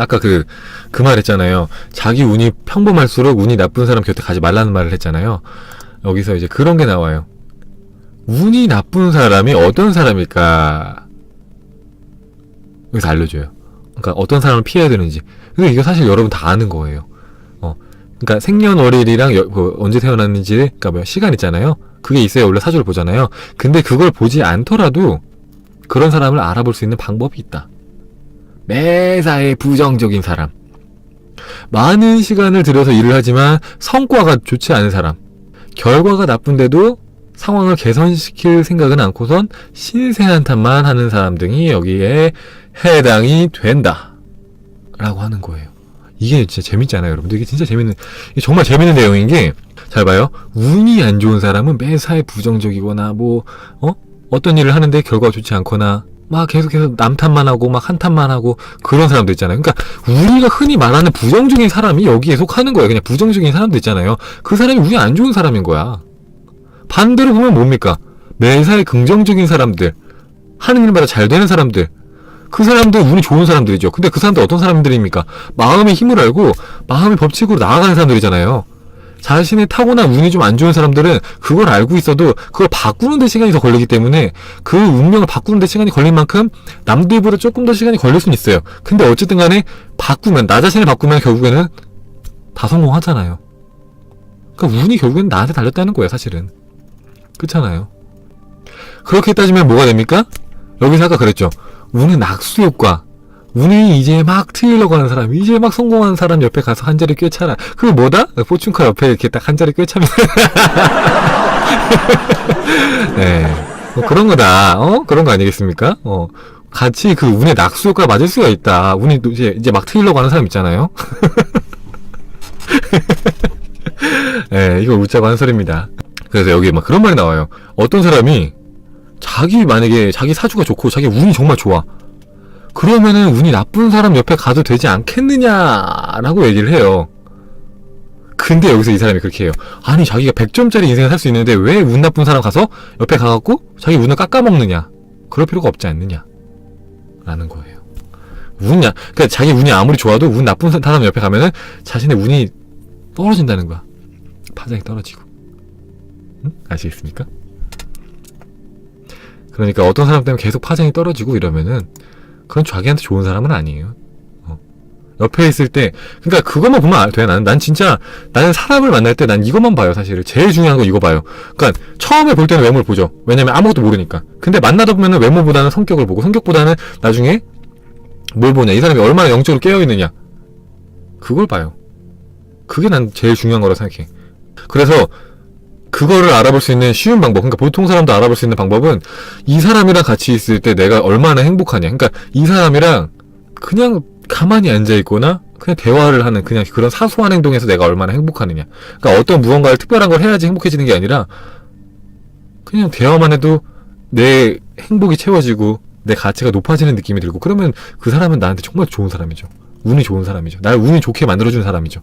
아까 그, 그 말 했잖아요. 자기 운이 평범할수록 운이 나쁜 사람 곁에 가지 말라는 말을 했잖아요. 여기서 이제 그런 게 나와요. 운이 나쁜 사람이 어떤 사람일까? 여기서 알려줘요. 그러니까 어떤 사람을 피해야 되는지. 근데 이거 사실 여러분 다 아는 거예요. 어. 그러니까 생년월일이랑 여- 그 언제 태어났는지, 그러니까 뭐 시간 있잖아요. 그게 있어야 원래 사주를 보잖아요. 근데 그걸 보지 않더라도 그런 사람을 알아볼 수 있는 방법이 있다. 매사에 부정적인 사람. 많은 시간을 들여서 일을 하지만 성과가 좋지 않은 사람. 결과가 나쁜데도 상황을 개선시킬 생각은 않고선 신세한탄만 하는 사람 등이 여기에 해당이 된다. 라고 하는 거예요. 이게 진짜 재밌잖아요, 여러분들. 이게 진짜 재밌는, 이게 정말 재밌는 내용인 게, 잘 봐요. 운이 안 좋은 사람은 매사에 부정적이거나, 뭐, 어? 어떤 일을 하는데 결과가 좋지 않거나, 막 계속해서 남탓만 하고, 막 한탄만 하고, 그런 사람도 있잖아요. 그러니까, 우리가 흔히 말하는 부정적인 사람이 여기에 속하는 거예요. 그냥 부정적인 사람도 있잖아요. 그 사람이 운이 안 좋은 사람인 거야. 반대로 보면 뭡니까? 매사에 긍정적인 사람들, 하는 일마다 잘 되는 사람들, 그 사람들 운이 좋은 사람들이죠. 근데 그 사람들 어떤 사람들입니까? 마음의 힘을 알고 마음의 법칙으로 나아가는 사람들이잖아요. 자신의 타고난 운이 좀 안 좋은 사람들은 그걸 알고 있어도 그걸 바꾸는 데 시간이 더 걸리기 때문에 그 운명을 바꾸는 데 시간이 걸린 만큼 남들보다 조금 더 시간이 걸릴 수는 있어요. 근데 어쨌든 간에 바꾸면 나 자신을 바꾸면 결국에는 다 성공하잖아요. 그러니까 운이 결국에는 나한테 달렸다는 거예요, 사실은. 그렇잖아요. 그렇게 따지면 뭐가 됩니까? 여기서 아까 그랬죠. 운은 낙수 효과. 운이 이제 막 트이려고 하는 사람, 이제 막 성공하는 사람 옆에 가서 한 자리 꿰차라. 그게 뭐다? 포춘카 옆에 이렇게 딱 한 자리 꿰차면. 네. 뭐 그런 거다. 어? 그런 거 아니겠습니까? 어. 같이 그 운의 낙수 효과 맞을 수가 있다. 운이 또 이제, 이제 막 트이려고 하는 사람 있잖아요. 네, 이거 웃자고 하는 소리입니다. 그래서 여기 막 그런 말이 나와요. 어떤 사람이 자기 만약에 자기 사주가 좋고 자기 운이 정말 좋아. 그러면은 운이 나쁜 사람 옆에 가도 되지 않겠느냐라고 얘기를 해요. 근데 여기서 이 사람이 그렇게 해요. 아니 자기가 100점짜리 인생을 살 수 있는데 왜 운 나쁜 사람 가서 옆에 가갖고 자기 운을 깎아먹느냐. 그럴 필요가 없지 않느냐. 라는 거예요. 운이, 그러니까 자기 운이 아무리 좋아도 운 나쁜 사람 옆에 가면은 자신의 운이 떨어진다는 거야. 파장이 떨어지고. 응? 아시겠습니까? 그러니까 어떤 사람 때문에 계속 파장이 떨어지고 이러면은 그건 자기한테 좋은 사람은 아니에요. 어. 옆에 있을 때, 그러니까 그것만 보면 알- 돼. 나는 난 진짜 나는 사람을 만날 때 난 이것만 봐요. 사실은 제일 중요한 건 이거 봐요. 그러니까 처음에 볼 때는 외모를 보죠. 왜냐면 아무것도 모르니까. 근데 만나다 보면은 외모보다는 성격을 보고 성격보다는 나중에 뭘 보냐. 이 사람이 얼마나 영적으로 깨어 있느냐. 그걸 봐요. 그게 난 제일 중요한 거라 생각해. 그래서 그거를 알아볼 수 있는 쉬운 방법, 그러니까 보통 사람도 알아볼 수 있는 방법은 이 사람이랑 같이 있을 때 내가 얼마나 행복하냐. 그러니까 이 사람이랑 그냥 가만히 앉아 있거나 그냥 대화를 하는 그냥 그런 사소한 행동에서 내가 얼마나 행복하느냐. 그러니까 어떤 무언가를 특별한 걸 해야지 행복해지는 게 아니라 그냥 대화만 해도 내 행복이 채워지고 내 가치가 높아지는 느낌이 들고 그러면 그 사람은 나한테 정말 좋은 사람이죠. 운이 좋은 사람이죠. 날 운이 좋게 만들어준 사람이죠.